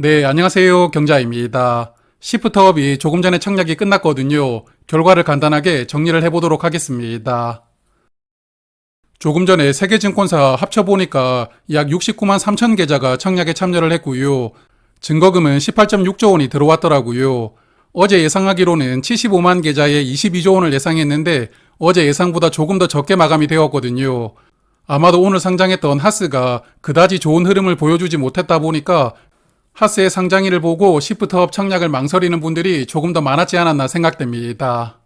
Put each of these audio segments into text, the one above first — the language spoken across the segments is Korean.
네, 안녕하세요. 경자입니다. 시프트업이 조금 전에 청약이 끝났거든요. 결과를 간단하게 정리를 해보도록 하겠습니다. 조금 전에 세계증권사 합쳐보니까 약 69만 3천 계좌가 청약에 참여를 했고요. 증거금은 18.6조 원이 들어왔더라고요. 어제 예상하기로는 75만 계좌에 22조 원을 예상했는데 어제 예상보다 조금 더 적게 마감이 되었거든요. 아마도 오늘 상장했던 하스가 그다지 좋은 흐름을 보여주지 못했다 보니까 하스의 상장일을 보고 시프트 업 청약을 망설이는 분들이 조금 더 많았지 않았나 생각됩니다.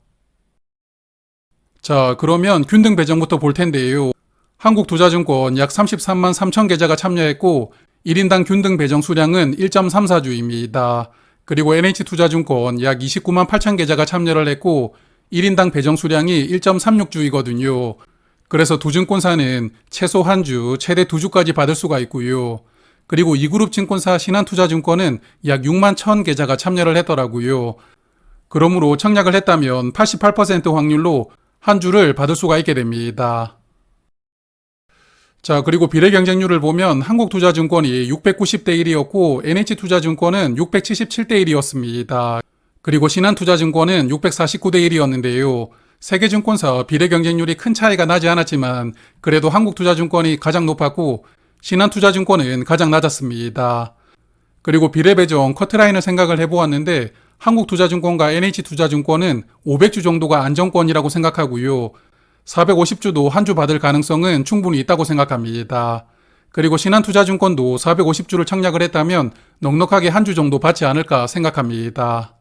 자, 그러면 균등 배정부터 볼 텐데요. 한국투자증권 약 33만 3천 계좌가 참여했고 1인당 균등 배정 수량은 1.34주입니다. 그리고 NH투자증권 약 29만 8천 계좌가 참여를 했고 1인당 배정 수량이 1.36주이거든요. 그래서 두 증권사는 최소 한 주, 최대 두 주까지 받을 수가 있고요. 그리고 이그룹 증권사 신한투자증권은 약 6만 1천 계좌가 참여를 했더라고요. 그러므로 청약을 했다면 88% 확률로 한 주를 받을 수가 있게 됩니다. 자, 그리고 비례 경쟁률을 보면 한국투자증권이 690대 1이었고 NH투자증권은 677대 1이었습니다. 그리고 신한투자증권은 649대 1이었는데요. 세계 증권사 비례 경쟁률이 큰 차이가 나지 않았지만 그래도 한국투자증권이 가장 높았고 신한투자증권은 가장 낮았습니다. 그리고 비례 배정 커트라인을 생각을 해보았는데 한국투자증권과 NH투자증권은 500주 정도가 안정권이라고 생각하고요. 450주도 한 주 받을 가능성은 충분히 있다고 생각합니다. 그리고 신한투자증권도 450주를 청약을 했다면 넉넉하게 한 주 정도 받지 않을까 생각합니다.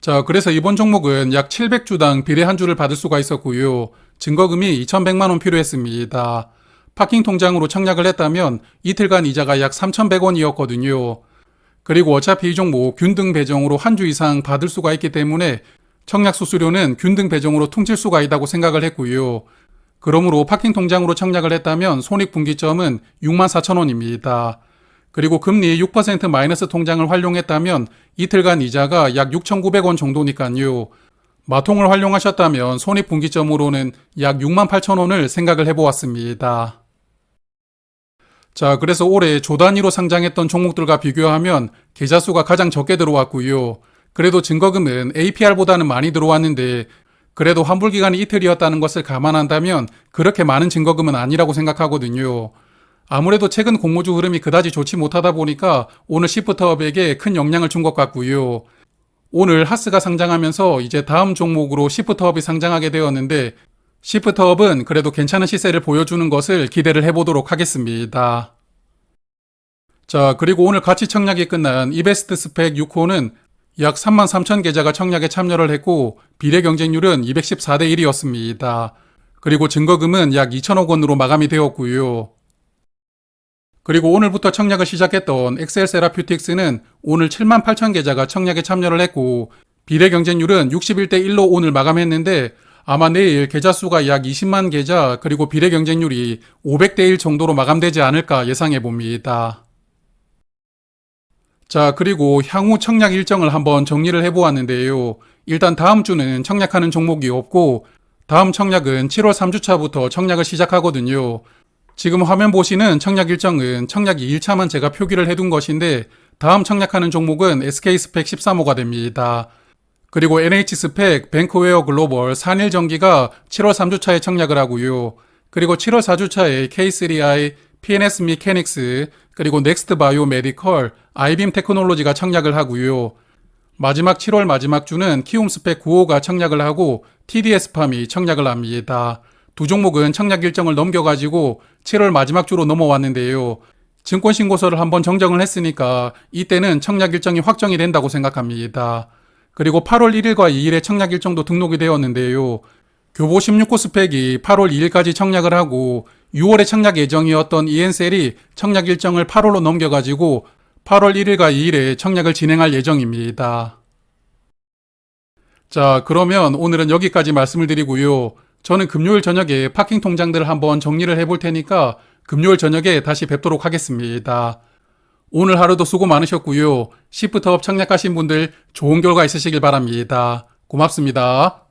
자, 그래서 이번 종목은 약 700주당 비례 한 주를 받을 수가 있었고요. 증거금이 2,100만 원 필요했습니다. 파킹 통장으로 청약을 했다면 이틀간 이자가 약 3,100원이었거든요. 그리고 어차피 이 종목 균등 배정으로 한 주 이상 받을 수가 있기 때문에 청약 수수료는 균등 배정으로 퉁칠 수가 있다고 생각을 했고요. 그러므로 파킹 통장으로 청약을 했다면 손익 분기점은 6만 4천 원입니다. 그리고 금리 6% 마이너스 통장을 활용했다면 이틀간 이자가 약 6,900원 정도니까요. 마통을 활용하셨다면 손익분기점으로는 약 6만 8천 원을 생각을 해보았습니다. 자, 그래서 올해 조 단위로 상장했던 종목들과 비교하면 계좌 수가 가장 적게 들어왔고요. 그래도 증거금은 APR보다는 많이 들어왔는데 그래도 환불 기간이 이틀이었다는 것을 감안한다면 그렇게 많은 증거금은 아니라고 생각하거든요. 아무래도 최근 공모주 흐름이 그다지 좋지 못하다 보니까 오늘 시프트업에게 큰 영향을 준 것 같고요. 오늘 하스가 상장하면서 이제 다음 종목으로 시프트업이 상장하게 되었는데 시프트업은 그래도 괜찮은 시세를 보여주는 것을 기대를 해보도록 하겠습니다. 자, 그리고 오늘 같이 청약이 끝난 이베스트 스펙 6호는 약 3만 3천 계좌가 청약에 참여를 했고 비례 경쟁률은 214대 1이었습니다. 그리고 증거금은 약 2천억 원으로 마감이 되었고요. 그리고 오늘부터 청약을 시작했던 엑셀 세라퓨틱스는 오늘 7만 8천 계좌가 청약에 참여를 했고 비례 경쟁률은 61대 1로 오늘 마감했는데 아마 내일 계좌 수가 약 20만 계좌 그리고 비례 경쟁률이 500대 1 정도로 마감되지 않을까 예상해 봅니다. 자, 그리고 향후 청약 일정을 한번 정리를 해 보았는데요. 일단 다음 주는 청약하는 종목이 없고 다음 청약은 7월 3주차부터 청약을 시작하거든요. 지금 화면 보시는 청약 일정은 청약 2일차만 제가 표기를 해둔 것인데 다음 청약하는 종목은 SK스펙 13호가 됩니다. 그리고 NH스펙, 뱅크웨어 글로벌, 산일 전기가 7월 3주차에 청약을 하고요. 그리고 7월 4주차에 K3i, PNS 미케닉스, 그리고 넥스트 바이오 메디컬, 아이빔 테크놀로지가 청약을 하고요. 마지막 7월 마지막 주는 키움 스펙 9호가 청약을 하고 TDS팜이 청약을 합니다. 두 종목은 청약 일정을 넘겨가지고 7월 마지막 주로 넘어왔는데요. 증권 신고서를 한번 정정을 했으니까 이때는 청약 일정이 확정이 된다고 생각합니다. 그리고 8월 1일과 2일에 청약 일정도 등록이 되었는데요. 교보 16호 스펙이 8월 2일까지 청약을 하고 6월에 청약 예정이었던 EN셀이 청약 일정을 8월로 넘겨가지고 8월 1일과 2일에 청약을 진행할 예정입니다. 자, 그러면 오늘은 여기까지 말씀을 드리고요. 저는 금요일 저녁에 파킹 통장들을 한번 정리를 해볼 테니까 금요일 저녁에 다시 뵙도록 하겠습니다. 오늘 하루도 수고 많으셨고요. 시프트업 청약하신 분들 좋은 결과 있으시길 바랍니다. 고맙습니다.